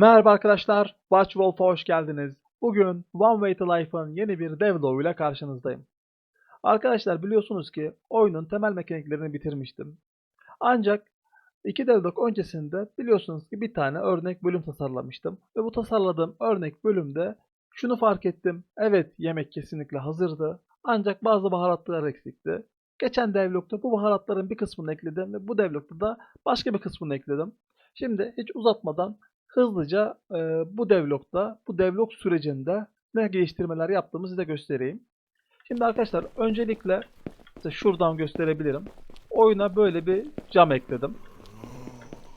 Merhaba arkadaşlar, Watch Wolf'a hoş geldiniz. Bugün One Way to Life'ın yeni bir devlog ile karşınızdayım. Arkadaşlar biliyorsunuz ki oyunun temel mekaniklerini bitirmiştim. Ancak iki devlog öncesinde biliyorsunuz ki bir tane örnek bölüm tasarlamıştım. Ve bu tasarladığım örnek bölümde şunu fark ettim. Evet yemek kesinlikle hazırdı. Ancak bazı baharatlar eksikti. Geçen devlogda bu baharatların bir kısmını ekledim ve bu devlogda da başka bir kısmını ekledim. Şimdi hiç uzatmadan hızlıca e, bu devlogda, bu devlog sürecinde ne geliştirmeler yaptığımı size göstereyim. Şimdi arkadaşlar öncelikle size şuradan gösterebilirim. Oyuna böyle bir cam ekledim.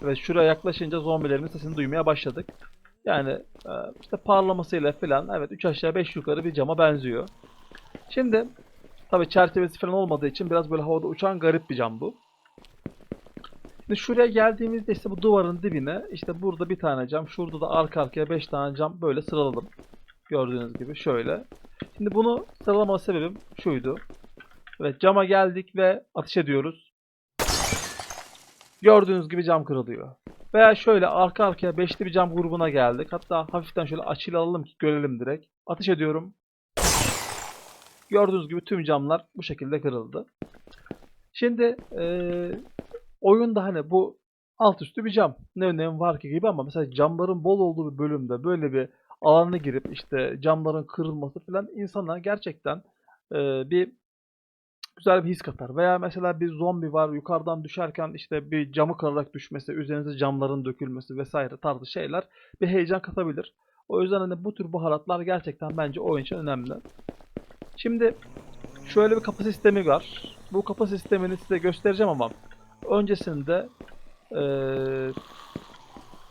Ve şuraya yaklaşınca zombilerin sesini duymaya başladık. Yani e, işte parlamasıyla falan evet 3 aşağı 5 yukarı bir cama benziyor. Şimdi tabi çerçevesi falan olmadığı için biraz böyle havada uçan garip bir cam bu. Şimdi şuraya geldiğimizde işte bu duvarın dibine işte burada bir tane cam, şurada da arka arkaya 5 tane cam böyle sıraladım. Gördüğünüz gibi şöyle. Şimdi bunu sıralama sebebim şuydu. Evet cama geldik ve ateş ediyoruz. Gördüğünüz gibi cam kırılıyor. Veya şöyle arka arkaya beşli bir cam grubuna geldik. Hatta hafiften şöyle açıyla alalım ki görelim direkt. Ateş ediyorum. Gördüğünüz gibi tüm camlar bu şekilde kırıldı. Şimdi eee oyunda hani bu alt üstü bir cam. Ne önemi var ki gibi ama mesela camların bol olduğu bir bölümde böyle bir alana girip işte camların kırılması falan insana gerçekten eee, bir güzel bir his katar. Veya mesela bir zombi var yukarıdan düşerken işte bir camı kırarak düşmesi, üzerinize camların dökülmesi vesaire tarzı şeyler bir heyecan katabilir. O yüzden hani bu tür baharatlar gerçekten bence oyun için önemli. Şimdi şöyle bir kapı sistemi var. Bu kapı sistemini size göstereceğim ama öncesinde eee,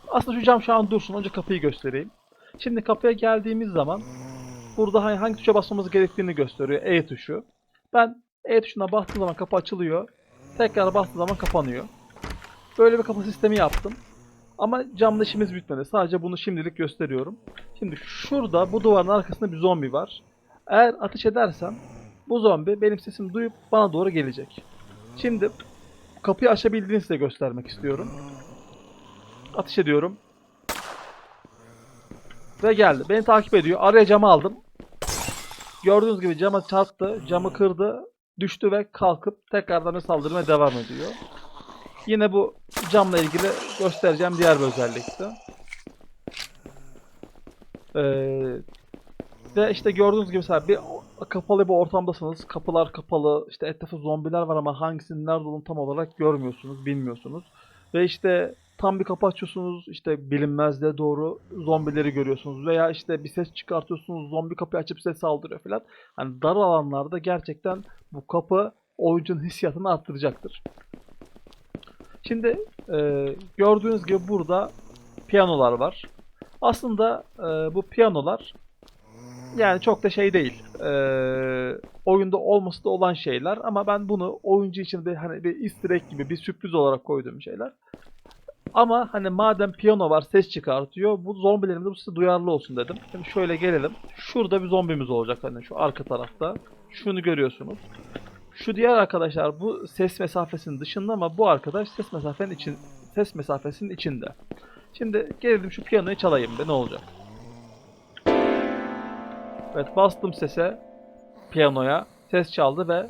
aslında şu cam şu an dursun. Önce kapıyı göstereyim. Şimdi kapıya geldiğimiz zaman burada hani hangi tuşa basmamız gerektiğini gösteriyor. E tuşu. Ben E tuşuna bastığım zaman kapı açılıyor. Tekrar bastığım zaman kapanıyor. Böyle bir kapı sistemi yaptım. Ama camda işimiz bitmedi. Sadece bunu şimdilik gösteriyorum. Şimdi şurada bu duvarın arkasında bir zombi var. Eğer ateş edersem bu zombi benim sesimi duyup bana doğru gelecek. Şimdi kapıyı açabildiğini size göstermek istiyorum. Ateş ediyorum. Ve geldi. Beni takip ediyor. Araya camı aldım. Gördüğünüz gibi cama çarptı. Camı kırdı. Düştü ve kalkıp tekrardan saldırmaya devam ediyor. Yine bu camla ilgili göstereceğim diğer bir özellikti. Ee, ve işte gördüğünüz gibi mesela bir kapalı bir ortamdasınız. Kapılar kapalı. işte etrafta zombiler var ama hangisinin nerede olduğunu tam olarak görmüyorsunuz, bilmiyorsunuz. Ve işte tam bir kapı açıyorsunuz. işte bilinmezliğe doğru zombileri görüyorsunuz. Veya işte bir ses çıkartıyorsunuz. Zombi kapıyı açıp size saldırıyor falan. Hani dar alanlarda gerçekten bu kapı oyuncunun hissiyatını arttıracaktır. Şimdi e, gördüğünüz gibi burada piyanolar var. Aslında e, bu piyanolar yani çok da şey değil. Ee, oyunda olması da olan şeyler ama ben bunu oyuncu için de hani bir easter egg gibi bir sürpriz olarak koyduğum şeyler. Ama hani madem piyano var ses çıkartıyor bu zombilerimiz bu size duyarlı olsun dedim. Şimdi şöyle gelelim. Şurada bir zombimiz olacak hani şu arka tarafta. Şunu görüyorsunuz. Şu diğer arkadaşlar bu ses mesafesinin dışında ama bu arkadaş ses mesafenin için ses mesafesinin içinde. Şimdi gelelim şu piyanoyu çalayım be ne olacak? Evet bastım sese piyanoya ses çaldı ve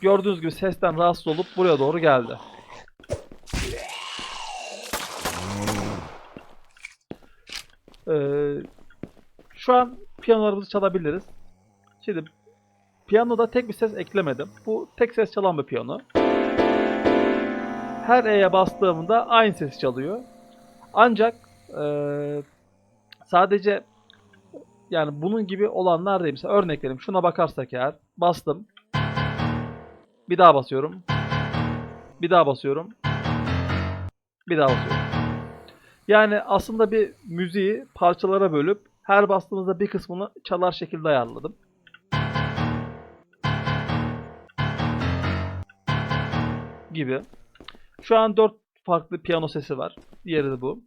gördüğünüz gibi sesten rahatsız olup buraya doğru geldi. Ee, şu an piyanolarımızı çalabiliriz. Şimdi piyanoda tek bir ses eklemedim. Bu tek ses çalan bir piyano. Her E'ye bastığımda aynı ses çalıyor. Ancak ee, sadece yani bunun gibi olanlar değil. Mesela örnek. Şuna bakarsak eğer. Bastım. Bir daha basıyorum. Bir daha basıyorum. Bir daha basıyorum. Yani aslında bir müziği parçalara bölüp her bastığımızda bir kısmını çalar şekilde ayarladım. Gibi. Şu an 4 farklı piyano sesi var. Diğeri de bu.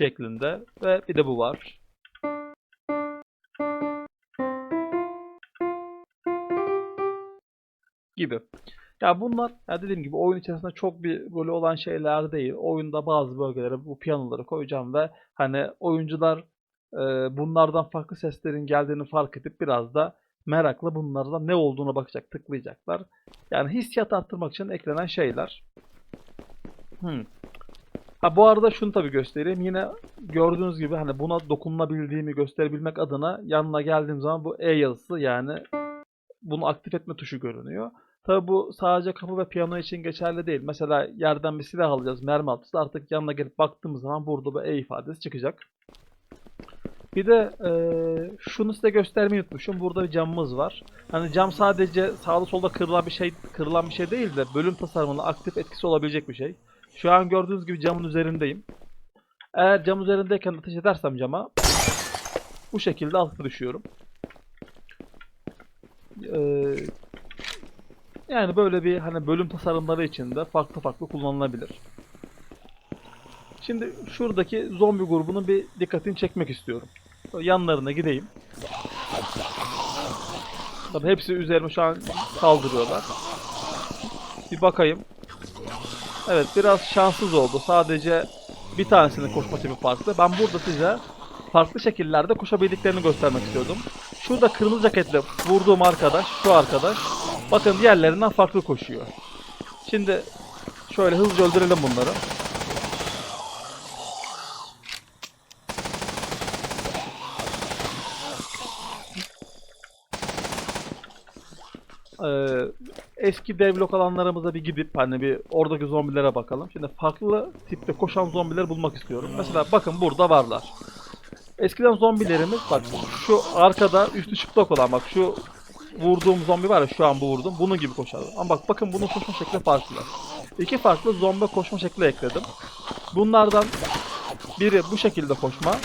Şeklinde ve bir de bu var. Gibi. Ya bunlar ya dediğim gibi oyun içerisinde çok bir rolü olan şeyler değil. Oyunda bazı bölgelere bu piyanoları koyacağım ve hani oyuncular e, bunlardan farklı seslerin geldiğini fark edip biraz da merakla bunlardan ne olduğuna bakacak, tıklayacaklar. Yani hissiyat arttırmak için eklenen şeyler. Hmm. Ha bu arada şunu tabii göstereyim. Yine gördüğünüz gibi hani buna dokunulabildiğimi gösterebilmek adına yanına geldiğim zaman bu E yazısı yani bunu aktif etme tuşu görünüyor. Tabii bu sadece kapı ve piyano için geçerli değil. Mesela yerden bir silah alacağız, mermi atacağız. Artık yanına gelip baktığımız zaman burada bu E ifadesi çıkacak. Bir de eee, şunu size göstermeyi unutmuşum. Burada bir camımız var. Hani cam sadece sağda solda kırılan bir şey kırılan bir şey değil de bölüm tasarımında aktif etkisi olabilecek bir şey. Şu an gördüğünüz gibi camın üzerindeyim. Eğer cam üzerindeyken ateş edersem cama bu şekilde altta düşüyorum. Eee, yani böyle bir hani bölüm tasarımları için de farklı farklı kullanılabilir. Şimdi şuradaki zombi grubunun bir dikkatini çekmek istiyorum. Yanlarına gideyim. Tabii hepsi üzerime şu an saldırıyorlar. Bir bakayım. Evet biraz şanssız oldu. Sadece bir tanesinin koşma tipi farklı. Ben burada size farklı şekillerde koşabildiklerini göstermek istiyordum. Şurada kırmızı ceketli vurduğum arkadaş, şu arkadaş. Bakın diğerlerinden farklı koşuyor. Şimdi şöyle hızlıca öldürelim bunları. Ee, eski devlok alanlarımıza bir gidip hani bir oradaki zombilere bakalım. Şimdi farklı tipte koşan zombileri bulmak istiyorum. Mesela bakın burada varlar. Eskiden zombilerimiz bak şu arkada üstü çıplak olan bak şu vurduğum zombi var ya şu an bu vurdum. Bunun gibi koşardı. Ama bak bakın bunun koşma şekli farklı. İki farklı zombi koşma şekli ekledim. Bunlardan biri bu şekilde koşma.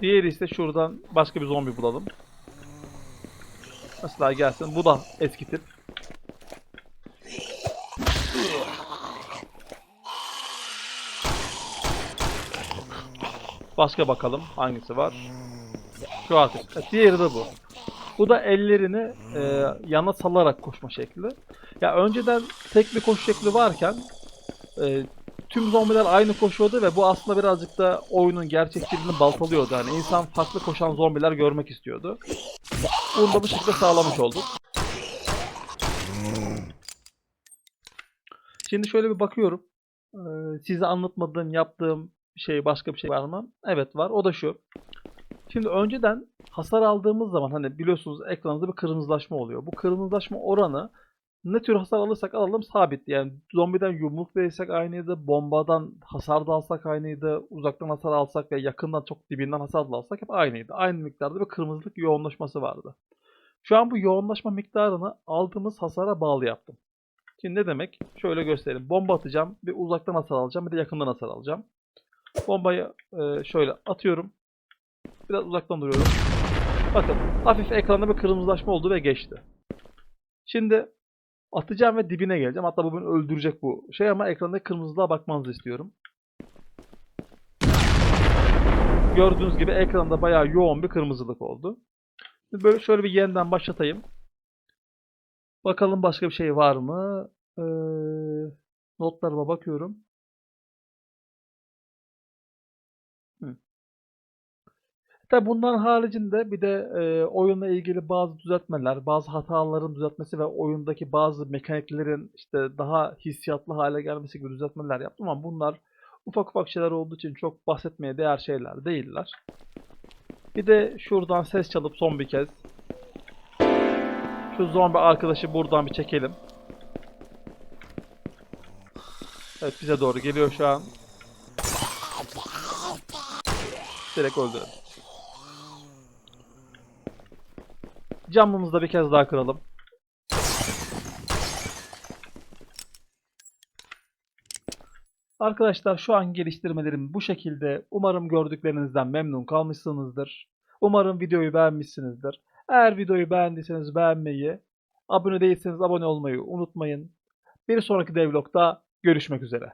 Diğeri ise şuradan başka bir zombi bulalım. Mesela gelsin. Bu da eski tip. Başka bakalım hangisi var. Şu artık. Evet, diğeri de bu. Bu da ellerini e, yana salarak koşma şekli. Ya önceden tek bir koşu şekli varken e, tüm zombiler aynı koşuyordu ve bu aslında birazcık da oyunun gerçekçiliğini baltalıyordu. Yani insan farklı koşan zombiler görmek istiyordu. Bunu da bu şekilde sağlamış olduk. Şimdi şöyle bir bakıyorum. Ee, size anlatmadığım, yaptığım şey başka bir şey var mı? Evet var. O da şu. Şimdi önceden hasar aldığımız zaman hani biliyorsunuz ekranınızda bir kırmızılaşma oluyor. Bu kırmızılaşma oranı ne tür hasar alırsak alalım sabit. Yani zombiden yumruk verirsek aynıydı, bombadan hasar da alsak aynıydı, uzaktan hasar alsak ve yakından çok dibinden hasar da alsak hep aynıydı. Aynı miktarda bir kırmızılık yoğunlaşması vardı. Şu an bu yoğunlaşma miktarını aldığımız hasara bağlı yaptım. Şimdi ne demek? Şöyle göstereyim. Bomba atacağım, bir uzaktan hasar alacağım, bir de yakından hasar alacağım. Bombayı e, şöyle atıyorum. Biraz uzaktan duruyorum. Bakın hafif ekranda bir kırmızılaşma oldu ve geçti. Şimdi atacağım ve dibine geleceğim. Hatta bu beni öldürecek bu şey ama ekrandaki kırmızılığa bakmanızı istiyorum. Gördüğünüz gibi ekranda bayağı yoğun bir kırmızılık oldu. Şimdi böyle şöyle bir yeniden başlatayım. Bakalım başka bir şey var mı? Ee, notlarıma bakıyorum. Tabi bunların haricinde bir de e, oyunla ilgili bazı düzeltmeler, bazı hataların düzeltmesi ve oyundaki bazı mekaniklerin işte daha hissiyatlı hale gelmesi gibi düzeltmeler yaptım ama bunlar ufak ufak şeyler olduğu için çok bahsetmeye değer şeyler değiller. Bir de şuradan ses çalıp son bir kez şu zombi arkadaşı buradan bir çekelim. Evet bize doğru geliyor şu an. Direkt öldürelim. Camımızı da bir kez daha kıralım. Arkadaşlar şu an geliştirmelerim bu şekilde. Umarım gördüklerinizden memnun kalmışsınızdır. Umarım videoyu beğenmişsinizdir. Eğer videoyu beğendiyseniz beğenmeyi, abone değilseniz abone olmayı unutmayın. Bir sonraki devlogda görüşmek üzere.